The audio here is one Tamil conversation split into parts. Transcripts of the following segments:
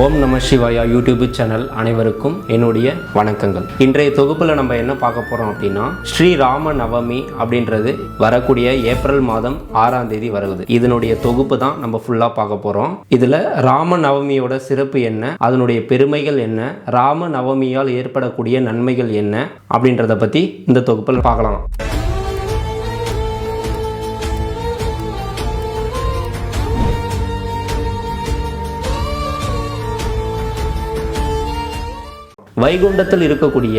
ஓம் நம சிவாயா யூடியூப் சேனல் அனைவருக்கும் என்னுடைய வணக்கங்கள். இன்றைய தொகுப்பில் நம்ம என்ன பார்க்க போகிறோம் அப்படின்னா ஸ்ரீ ராம நவமி அப்படின்றது வரக்கூடிய ஏப்ரல் மாதம் ஆறாம் தேதி வருது இதனுடைய தொகுப்பு தான் நம்ம ஃபுல்லாக பார்க்க போகிறோம் இதில் ராம நவமியோட சிறப்பு என்ன அதனுடைய பெருமைகள் என்ன ராம நவமியால் ஏற்படக்கூடிய நன்மைகள் என்ன அப்படின்றத பற்றி இந்த தொகுப்பில் பார்க்கலாம். வைகுண்டத்தில் இருக்கக்கூடிய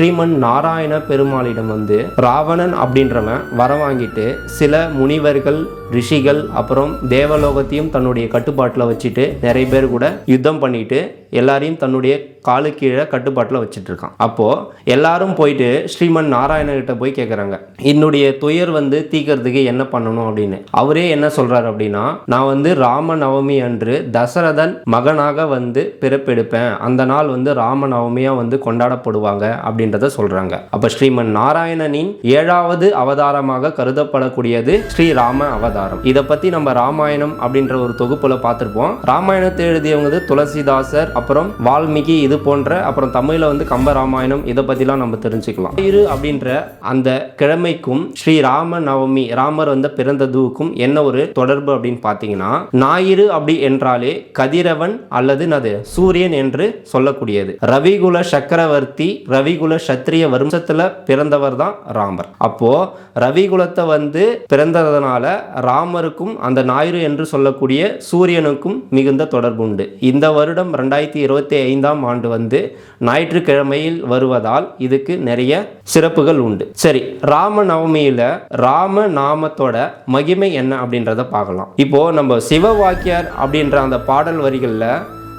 ஸ்ரீமன் நாராயண பெருமாளிடம் வந்து ராவணன் அப்படின்றவன் வர வாங்கிட்டு சில முனிவர்கள் ரிஷிகள் அப்புறம் தேவலோகத்தையும் தன்னுடைய கட்டுப்பாட்டில் வச்சுட்டு நிறைய பேர் கூட யுத்தம் பண்ணிட்டு எல்லாரையும் தன்னுடைய காலு கீழே கட்டுப்பாட்டில் வச்சுட்டு இருக்கான் அப்போது எல்லாரும் போயிட்டு ஸ்ரீமன் நாராயணகிட்ட போய் கேட்குறாங்க என்னுடைய துயர் வந்து தீக்கிறதுக்கு என்ன பண்ணணும்? அப்படின்னு. அவரே என்ன சொல்கிறாரு அப்படின்னா நான் வந்து ராம நவமி அன்று தசரதன் மகனாக வந்து பிறப்பெடுப்பேன். அந்த நாள் வந்து ராம நவமியாக வந்து கொண்டாடப்படுவாங்க அப்படின்னு. அப்படின்றத சொல்றாங்க. அப்ப ஸ்ரீமன் நாராயணனின் ஏழாவது அவதாரமாக கருதப்படக்கூடியது ஸ்ரீ ராம அவதாரம். இதை பத்தி நம்ம ராமாயணம் அப்படின்ற ஒரு தொகுப்புல பார்த்துருப்போம். ராமாயணத்தை எழுதியவங்க துளசிதாசர் அப்புறம் வால்மீகி இது போன்ற அப்புறம் தமிழ்ல வந்து கம்ப ராமாயணம் இதை பத்திலாம் நம்ம தெரிஞ்சுக்கலாம். ஞாயிறு அப்படின்ற அந்த கிழமைக்கும் ஸ்ரீ ராம நவமி ராமர் வந்து பிறந்ததுக்கும் என்ன ஒரு தொடர்பு அப்படின்னு பார்த்தீங்கன்னா ஞாயிறு அப்படி என்றாலே கதிரவன் அல்லது நது சூரியன் என்று சொல்லக்கூடியது. ரவிகுல சக்கரவர்த்தி ரவிகுல சத்திரிய வம்சத்தில் பிறந்தவர் தான் ராமர். அப்போது ரவி குலத்தை வந்து பிறந்ததுனால ராமருக்கும் அந்த ஞாயிறு என்று சொல்லக்கூடிய சூரியனுக்கும் மிகுந்த தொடர்பு உண்டு இந்த வருடம் ரெண்டாயிரத்தி இருபத்தி ஐந்தாம் ஆண்டு வந்து ஞாயிற்றுக்கிழமையில் வருவதால் இதுக்கு நிறைய சிறப்புகள் உண்டு. சரி ராம நவமியில் ராம நாமத்தோட மகிமை என்ன அப்படின்றத பார்க்கலாம். இப்போ நம்ம சிவ வாக்கியார் அப்படின்ற அந்த பாடல் வரிகளில்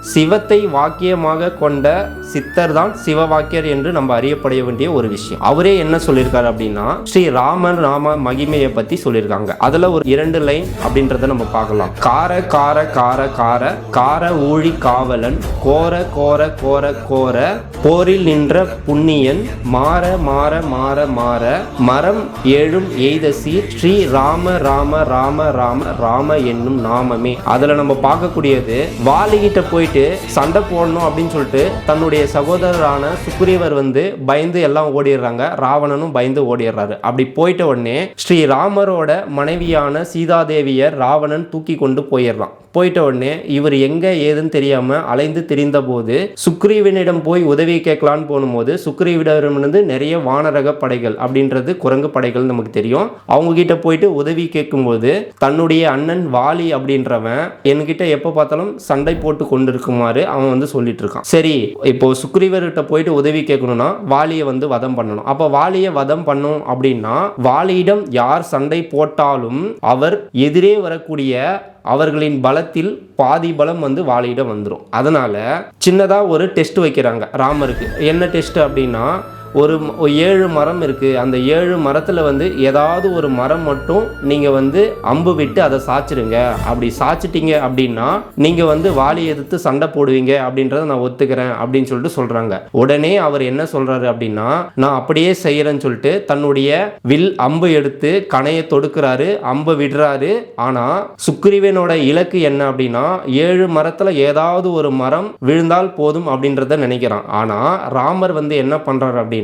சிவத்தை வாக்கியமாக கொண்ட சித்தர் தான் சிவவாக்கியர் என்று நம்ம அறியப்பட வேண்டிய ஒரு விஷயம். அவரே என்ன சொல்லியிருக்காரு அப்படின்னா ஸ்ரீ ராமன் ராம மகிமையை பத்தி சொல்லியிருக்காங்க அதுல ஒரு இரண்டு லைன் அப்படின்றத நம்ம பார்க்கலாம். கார கார கார கார கார ஊழி காவலன் கோர கோர கோர கோர போரில் நின்ற புண்ணியன் மாற மாற மாற மாற மரம் ஏழும் எய்த சீர் ஸ்ரீ ராம ராம ராம ராம ராம என்னும் நாமமே. அதுல நம்ம பார்க்கக்கூடியது வாலிகிட்ட போயிட்டு சண்டை போடணும் அப்படின்னு சொல்லிட்டு தன்னுடைய சகோதரரான சுக்ரீவர் வந்து பயந்து எல்லாம் ஓடிடுறாங்க. ராவணனும் பயந்து ஓடிடுறாரு. அப்படி போயிட்ட உடனே ஸ்ரீ ராமரோட மனைவியான சீதாதேவியை ராவணன் தூக்கி கொண்டு போயிடுறான். போயிட்ட உடனே இவர் எங்க ஏதுன்னு தெரியாம அலைந்து திரிந்த போது சுக்ரீவனிடம் போய் உதவி கேட்கலான்னு போகும்போது சுக்ரீவிடமிருந்து நிறைய வானரக படைகள் அப்படின்றது குரங்கு படைகள் நமக்கு தெரியும். அவங்க கிட்ட போயிட்டு உதவி கேட்கும்போது தன்னுடைய அண்ணன் வாலி அப்படின்றவன் என்கிட்ட எப்போ பார்த்தாலும் சண்டை போட்டு கொண்டிருக்குமாறு அவன் வந்து சொல்லிட்டு இருக்கான். சரி இப்போ சுக்ரீவர்கிட்ட போயிட்டு உதவி கேட்கணும்னா வாலியை வந்து வதம் பண்ணணும். அப்போ வாலியை வதம் பண்ணும் அப்படின்னா வாலியிடம் யார் சண்டை போட்டாலும் அவர் எதிரே வரக்கூடிய அவர்களின் பலத்தில் பாதி பலம் வந்து வாழையிடம் வந்துடும் அதனால் சின்னதாக ஒரு டெஸ்ட் வைக்கிறாங்க ராமருக்கு. என்ன டெஸ்ட் அப்படின்னா ஒரு ஏழு மரம் இருக்குது அந்த ஏழு மரத்தில் வந்து ஏதாவது ஒரு மரம் மட்டும் நீங்கள் வந்து அம்பு விட்டு அதை சாய்ச்சிடுங்க அப்படி சாய்ச்சிட்டிங்க அப்படின்னா நீங்கள் வந்து வாலி எதிர்த்து சண்டை போடுவீங்க அப்படின்றத நான் ஒத்துக்கிறேன் அப்படின்னு சொல்லிட்டு சொல்கிறாங்க உடனே அவர் என்ன சொல்கிறாரு அப்படின்னா நான் அப்படியே செய்கிறேன்னு சொல்லிட்டு தன்னுடைய வில் அம்பு எடுத்து கணையை தொடுக்கிறாரு அம்பை விடுறாரு. ஆனால் சுக்ரீவனோட இலக்கு என்ன அப்படின்னா ஏழு மரத்தில் ஏதாவது ஒரு மரம் விழுந்தால் போதும் அப்படின்றத நினைக்கிறான். ஆனால் ராமர் வந்து என்ன பண்ணுறாரு அப்படின்னா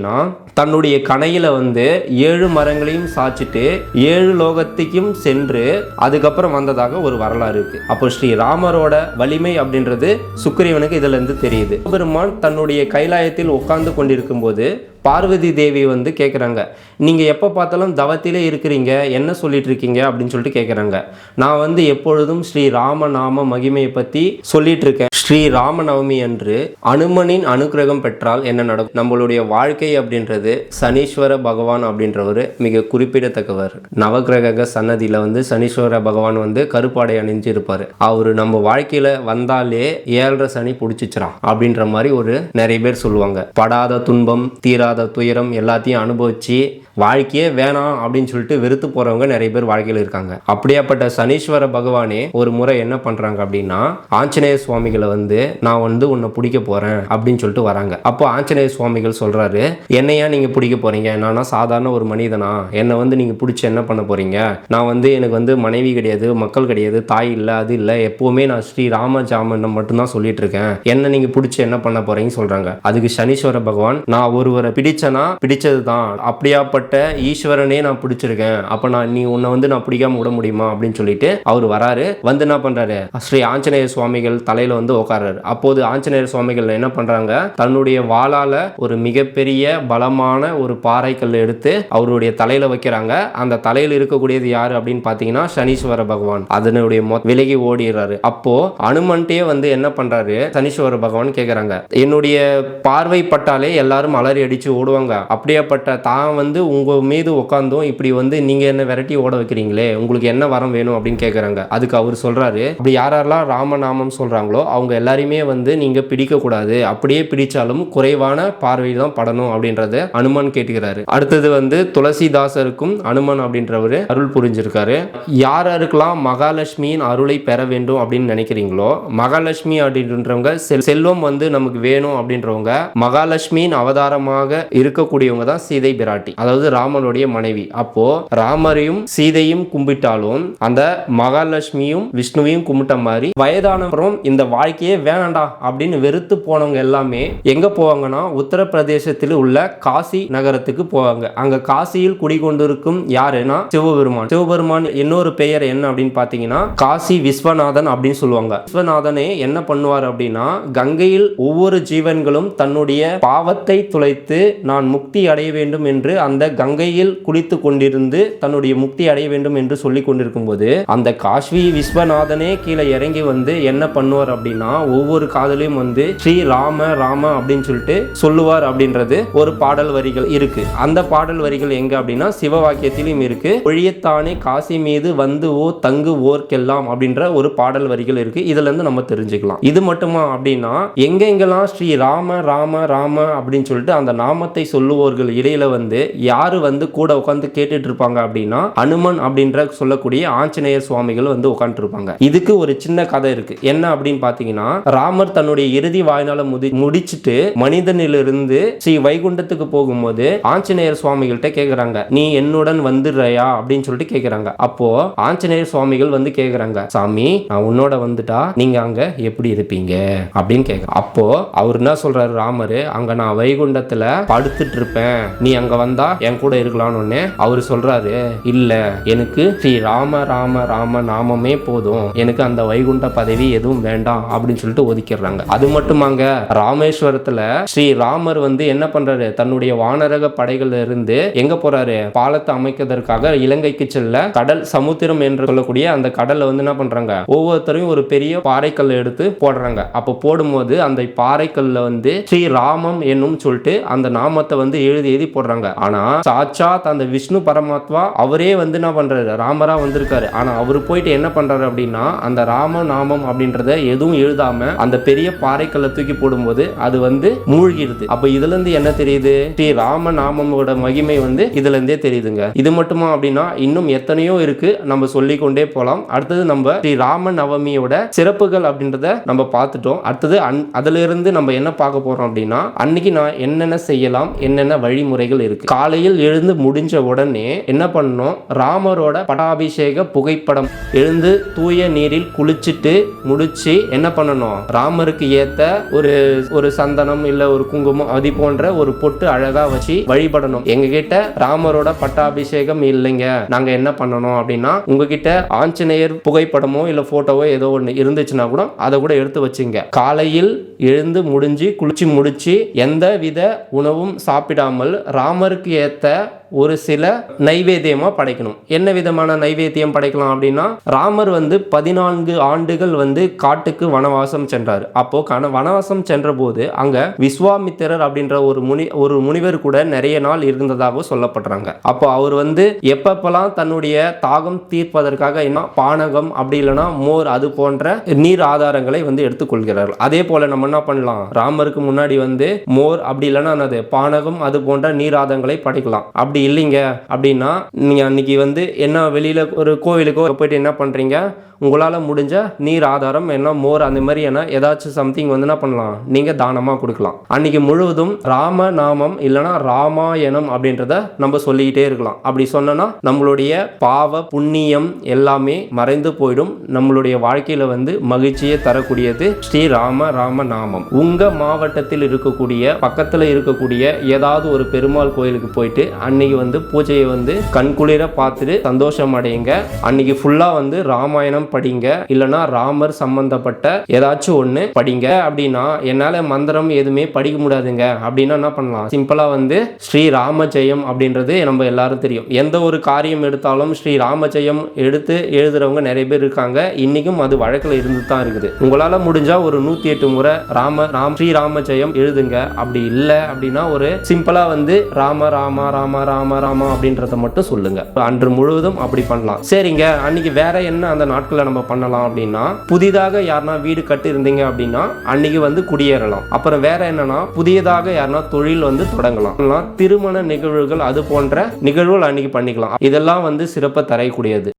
தன்னுடைய கணையில வந்து ஏழு மரங்களையும் சாச்சிட்டு ஏழு லோகத்துக்கும் சென்று அதுக்கப்புறம் வந்ததாக ஒரு வரலாறு இருக்கு. அப்போ ஸ்ரீ ராமரோட வலிமை அப்படின்றது சுக்ரீவனுக்கு இதுல இருந்து தெரியுது. பெருமான் தன்னுடைய கைலாயத்தில் உட்கார்ந்து கொண்டிருக்கும் போது பார்வதி தேவி வந்து கேட்குறாங்க நீங்கள் எப்போ பார்த்தாலும் தவத்திலே இருக்கிறீங்க என்ன சொல்லிட்டு இருக்கீங்க அப்படின்னு சொல்லிட்டு கேட்குறாங்க நான் வந்து எப்பொழுதும் ஸ்ரீ ராமநாம மகிமையை பற்றி சொல்லிட்டு இருக்கேன் ஸ்ரீ ராமநவமி அன்று அனுமனின் அனுக்கிரகம் பெற்றால் என்ன நடக்கும்? நம்மளுடைய வாழ்க்கை அப்படின்றது சனீஸ்வர பகவான் அப்படின்றவர் மிக குறிப்பிடத்தக்கவர். நவக்கிரக சன்னதியில் வந்து சனீஸ்வர பகவான் வந்து கருப்பாடை அணிஞ்சு இருப்பார் அவர் நம்ம வாழ்க்கையில் வந்தாலே ஏழரை சனி பிடிச்சிச்சிரான் அப்படின்ற மாதிரி ஒரு நிறைய பேர் சொல்லுவாங்க. படாத துன்பம் தீராத துயரம் எல்லாத்தையும் அனுபவித்து வாழ்க்கையே வேணாம் அப்படின்னு சொல்லிட்டு வெறுத்து போறவங்க நிறைய பேர் வாழ்க்கையில் இருக்காங்க. அப்படியாப்பட்ட சனீஸ்வர பகவானே ஒரு முறை என்ன பண்றாங்க அப்படின்னா ஆஞ்சநேய சுவாமிகளை வந்து நான் வந்து உன்னை பிடிக்க போறேன் அப்படின்னு சொல்லிட்டு வராங்க. அப்போ ஆஞ்சநேய சுவாமிகள் சொல்றாரு என்னையா நீங்க பிடிக்க போறீங்க? நானா சாதாரண ஒரு மனிதனா? என்னை வந்து நீங்க பிடிச்சி என்ன பண்ண போறீங்க? நான் வந்து எனக்கு வந்து மனைவி கிடையாது மக்கள் கிடையாது தாய் இல்லை அது இல்லை. எப்பவுமே நான் ஸ்ரீ ராம ஜாமன் மட்டும்தான் சொல்லிட்டு இருக்கேன். என்ன நீங்க பிடிச்சி என்ன பண்ண போறீங்கன்னு சொல்றாங்க. அதுக்கு சனீஸ்வர பகவான் நான் ஒருவரை பிடிச்சனா? பிடிச்சது தான் அப்படியாப்பட்ட ஈஸ்வரனே நான் பிடிச்சிருக்கேன். அப்ப நான் நீ உன்னை வந்து நான் பிடிக்காம விட முடியுமா? அப்படின்னு சொல்லிட்டு அவர் வராரு. வந்து என்ன பண்றாரு? ஸ்ரீ ஆஞ்சநேயர் சுவாமிகள் தலையில வந்து உட்கார்றாரு அப்போது ஆஞ்சநேயர் சுவாமிகள் என்ன பண்றாங்க? தன்னுடைய வாளால ஒரு மிகப்பெரிய பலமான ஒரு பாறைக்கல் எடுத்து அவருடைய தலையில வைக்கிறாங்க. அந்த தலையில இருக்கக்கூடியது யாரு அப்படின்னு பாத்தீங்கன்னா சனீஸ்வர பகவான். அதனுடைய மொ- விலகி ஓடிடுறாரு. அப்போ அனுமன்ட்டே வந்து என்ன பண்றாரு? சனீஸ்வர பகவான் கேக்குறாங்க. என்னுடைய பார்வை பட்டாலே எல்லாரும் அலறி அடிச்சு ஓடுவாங்க. அப்படியேப்பட்ட தான் வந்து உங்கள் மீது உட்காந்தும் இப்படி வந்து நீங்கள் என்ன விரட்டி ஓட வைக்கிறீங்களே உங்களுக்கு என்ன வரம் வேணும் அப்படின்னு கேட்குறாங்க அதுக்கு அவர் சொல்கிறாரு அப்படி யாரெல்லாம் ராமநாமம் சொல்கிறாங்களோ அவங்க எல்லாரையுமே வந்து நீங்கள் பிடிக்கக்கூடாது அப்படியே பிடிச்சாலும் குறைவான பார்வையில் தான் படணும் அப்படின்றத அனுமன் கேட்டுக்கிறாரு. அடுத்தது வந்து துளசிதாசருக்கும் அனுமன் அப்படின்றவர் அருள் புரிஞ்சிருக்காரு. யார் யாருக்கெல்லாம் மகாலட்சுமியின் அருளை பெற வேண்டும் அப்படின்னு நினைக்கிறீங்களோ மகாலட்சுமி அப்படின்றவங்க செல்வம் வந்து நமக்கு வேணும் அப்படின்றவங்க மகாலட்சுமியின் அவதாரமாக இருக்கக்கூடியவங்க தான் சீதை பிராட்டி. அதாவது ராமனுடைய மனைவி. அப்போ ராமரையும் சீதையும் கும்பிட்டாலும் அந்த மகாலட்சுமியும் விஷ்ணுவையும் கும்பிட்ட மாதிரி வயதானவரும் இந்த வாழ்க்கையே வேணாண்டா அப்படின்னு வெறுத்து போனவங்க எல்லாமே எங்க போவாங்கன்னா உத்தரப்பிரதேசத்தில் உள்ள காசி நகரத்துக்கு போவாங்க. அங்க காசியில் குடிகொண்டிருக்கும் யாருன்னா சிவபெருமான். சிவபெருமான் இன்னொரு பெயர் என்ன அப்படின்னு பாத்தீங்கன்னா காசி விஸ்வநாதன் அப்படின்னு சொல்லுவாங்க. விஸ்வநாதனே என்ன பண்ணுவார் அப்படின்னா கங்கையில் ஒவ்வொரு ஜீவன்களும் தன்னுடைய பாவத்தை துளைத்து நான் முக்தி அடைய வேண்டும் என்று அந்த கங்கையில் குளித்து கொண்டிருந்து தன்னுடைய முக்தி அடைய வேண்டும் என்று சொல்லி கொண்டிருக்கும் போது அந்த காஷ்வி விஸ்வநாதனே கீழே இறங்கி வந்து என்ன பண்ணுவார் அப்படின்னா ஒவ்வொரு காதலையும் வந்து ஸ்ரீ ராம ராம அப்படின்னு சொல்லிட்டு சொல்லுவார் அப்படின்றது ஒரு பாடல் வரிகள் இருக்கு. அந்த பாடல் வரிகள் எங்க அப்படின்னா சிவ வாக்கியத்திலும் இருக்கு. ஒழியத்தானே காசி மீது வந்து ஓ தங்கு ஓர்க்கெல்லாம் அப்படின்ற ஒரு பாடல் வரிகள் இருக்கு. இதுல இருந்து நம்ம தெரிஞ்சுக்கலாம். இது மட்டுமா அப்படின்னா எங்கெங்கெல்லாம் ஸ்ரீ ராம ராம ராம அப்படின்னு சொல்லிட்டு அந்த நாமத்தை சொல்லுவோர்கள் இடையில வந்து யார் வந்து கூட உட்காந்து கேட்டுட்டு இருப்பாங்க அப்படின்னா அனுமன் அப்படின்ற சொல்லக்கூடிய ஆஞ்சநேயர் சுவாமிகள் வந்து உட்காந்துருப்பாங்க இதுக்கு ஒரு சின்ன கதை இருக்கு. என்ன அப்படின்னு பாத்தீங்கன்னா ராமர் தன்னுடைய இறுதி வாய்நாள முடி முடிச்சிட்டு மனிதனிலிருந்து ஸ்ரீ வைகுண்டத்துக்கு போகும்போது ஆஞ்சநேயர் சுவாமிகள்கிட்ட கேக்குறாங்க. நீ என்னுடன் வந்துடுறையா? அப்படின்னு சொல்லிட்டு கேக்குறாங்க. அப்போ ஆஞ்சநேயர் சுவாமிகள் வந்து கேக்குறாங்க. சாமி நான் உன்னோட வந்துட்டா நீங்க அங்க எப்படி இருப்பீங்க? அப்படின்னு கேக்குற அப்போ அவர் என்ன சொல்றாரு ராமரு? அங்க நான் வைகுண்டத்துல படுத்துட்டு இருப்பேன் நீ அங்க வந்தா என் கூட இருக்கலாம்னு அவர் சொல்றாரு இல்ல எனக்கு ஸ்ரீ ராம ராம ராம நாமமே போதும். எனக்கு அந்த வைகுண்ட பதவி எதுவும் வேண்டாம் அப்படின்னு சொல்லிட்டு ஒதுக்கிடுறாங்க. அது மட்டுமாங்க ராமேஸ்வரத்துல ஸ்ரீ ராமர் வந்து என்ன பண்றாரு தன்னுடைய வானரக படைகள்ல இருந்து எங்க போறாரு பாலத்தை அமைக்கிறதுக்காக இலங்கைக்கு செல்ல கடல் சமுத்திரம் என்று சொல்லக்கூடிய அந்த கடல்ல வந்து என்ன பண்றாங்க ஒவ்வொருத்தரையும் ஒரு பெரிய பாறைக்கல்ல எடுத்து போடுறாங்க. அப்போ போடும்போது அந்த பாறைக்கல்ல வந்து ஸ்ரீ ராமம் என்னும் சொல்லிட்டு அந்த நாமத்தை வந்து எழுதி எழுதி போடுறாங்க. ஆனா சாட்சாத் அந்த விஷ்ணு பரமாத்மா அவரே வந்து என்ன பண்றாரு? ராமரா வந்திருக்காரு. ஆனால் அவர் போயிட்டு என்ன பண்றாரு அப்படின்னா அந்த ராம நாமம் அப்படின்றத எதுவும் எழுதாம அந்த பெரிய பாறைக்கல்லை தூக்கி போடும்போது அது வந்து மூழ்கிடுது அப்போ இதுல இருந்து என்ன தெரியுது? ஸ்ரீ ராம நாமமோட மகிமை வந்து இதுல இருந்தே தெரியுதுங்க. இது மட்டுமா அப்படின்னா இன்னும் எத்தனையோ இருக்கு. நம்ம சொல்லிக்கொண்டே போகலாம் அடுத்தது நம்ம ஸ்ரீ ராம நவமியோட சிறப்புகள் அப்படின்றத நம்ம பார்த்துட்டோம். அடுத்தது அன் அதுல இருந்து நம்ம என்ன பார்க்க போறோம் அப்படின்னா அன்னைக்கு நான் என்னென்ன செய்யலாம் என்னென்ன வழிமுறைகள் இருக்கு? காலையில் எழுந்து முடிஞ்ச உடனே என்ன பண்ணோம் ராமரோட பட்டாபிஷேக புகைப்படம் எழுந்து தூய நீரில் குளிச்சுட்டு முடிச்சு என்ன பண்ணணும்? ராமருக்கு ஏத்த ஒரு ஒரு சந்தனம் இல்ல ஒரு குங்குமம் அது போன்ற ஒரு பொட்டு அழகா வச்சு வழிபடணும். எங்க கிட்ட ராமரோட பட்டாபிஷேகம் இல்லைங்க. நாங்க என்ன பண்ணணும் அப்படின்னா உங்ககிட்ட ஆஞ்சநேயர் புகைப்படமோ இல்ல போட்டோவோ ஏதோ ஒன்று இருந்துச்சுன்னா கூட அதை கூட எடுத்து வச்சுங்க. காலையில் எழுந்து முடிஞ்சு குளிச்சு முடிச்சு எந்த வித உணவும் சாப்பிடாமல் ராமருக்கு ஏத்த até ஒரு சில நைவேத்தியமாக படைக்கணும். என்ன விதமான நைவேத்தியம் படைக்கலாம் அப்படின்னா ராமர் வந்து பதினான்கு ஆண்டுகள் வந்து காட்டுக்கு வனவாசம் சென்றார். அப்போ கன வனவாசம் சென்றபோது அங்கே விஸ்வாமித்திரர் அப்படின்ற ஒரு முனி ஒரு முனிவர் கூட நிறைய நாள் இருந்ததாக சொல்லப்படுறாங்க. அப்போ அவர் வந்து எப்பப்பெல்லாம் தன்னுடைய தாகம் தீர்ப்பதற்காக என்ன பானகம் அப்படி இல்லைன்னா மோர் அது போன்ற நீர் ஆதாரங்களை வந்து எடுத்துக்கொள்கிறார்கள் அதே போல நம்ம என்ன பண்ணலாம் ராமருக்கு முன்னாடி வந்து மோர் அப்படி இல்லைன்னா என்னது பானகம் அது போன்ற நீர் ஆதாரங்களை படைக்கலாம். அப்படி இல்லைங்க. அப்படின்னா நீங்க அன்னைக்கு வந்து என்ன வெளியில் ஒரு கோவிலுக்கோ போயிட்டு என்ன பண்ணுறீங்க உங்களால் முடிஞ்ச நீர் ஆதாரம் என்ன மோர் அந்த மாதிரி என்ன ஏதாச்சும் சம்திங் வந்து என்ன பண்ணலாம்? நீங்கள் தானமாக கொடுக்கலாம். அன்னைக்கு முழுவதும் ராம நாமம் இல்லைன்னா ராமாயணம் அப்படின்றத நம்ம சொல்லிக்கிட்டே இருக்கலாம். அப்படி சொன்னோன்னா நம்மளுடைய பாவ புண்ணியம் எல்லாமே மறைந்து போயிடும். நம்மளுடைய வாழ்க்கையில் வந்து மகிழ்ச்சியை தரக்கூடியது ஸ்ரீ ராம ராம நாமம். உங்கள் மாவட்டத்தில் இருக்கக்கூடிய பக்கத்தில் இருக்கக்கூடிய ஏதாவது ஒரு பெருமாள் கோயிலுக்கு போயிட்டு அன்னைக்கு வந்து பூஜையை வந்து கண்குளிர பார்த்துட்டு சந்தோஷம் அடையுங்க. அன்னைக்கு ஃபுல்லாக வந்து ராமாயணம் படிங்க. இல்லைன்னா ராமர் சம்பந்தப்பட்ட ஏதாச்சும் ஒன்று படிங்க. அப்படின்னா என்னால் மந்திரம் எதுவுமே படிக்க முடியாதுங்க. அப்படின்னா என்ன பண்ணலாம்? சிம்பிளாக வந்து ஸ்ரீ ராம ஜெயம் அப்படின்றது நம்ம எல்லாரும் தெரியும். எந்த ஒரு காரியம் எடுத்தாலும் ஸ்ரீ ராம ஜெயம் எடுத்து எழுதுறவங்க நிறைய பேர் இருக்காங்க. இன்னைக்கும் அது வழக்கில் இருந்து தான் இருக்குது. உங்களால் முடிஞ்சா ஒரு நூற்றி எட்டு முறை ராம ராம் ஸ்ரீ ராம ஜெயம் எழுதுங்க. அப்படி இல்லை அப்படின்னா ஒரு சிம்பிளாக வந்து ராம ராம ராம ராம ராம அப்படின்றத மட்டும் சொல்லுங்க. அன்று முழுவதும் அப்படி பண்ணலாம். சரிங்க. அன்னைக்கு வேற என்ன அந்த நாட்களில் நம்ம பண்ணலாம் அப்படின்னா புதிதாக யாருன்னா வீடு கட்டி இருந்தீங்க அப்படின்னா அன்னைக்கு வந்து குடியேறலாம். அப்புறம் வேற என்னன்னா புதியதாக யாருன்னா தொழில் வந்து தொடங்கலாம். திருமண நிகழ்வுகள் அது போன்ற நிகழ்வுகள் அன்னைக்கு பண்ணிக்கலாம். இதெல்லாம் வந்து சிறப்பை தரக்கூடியது.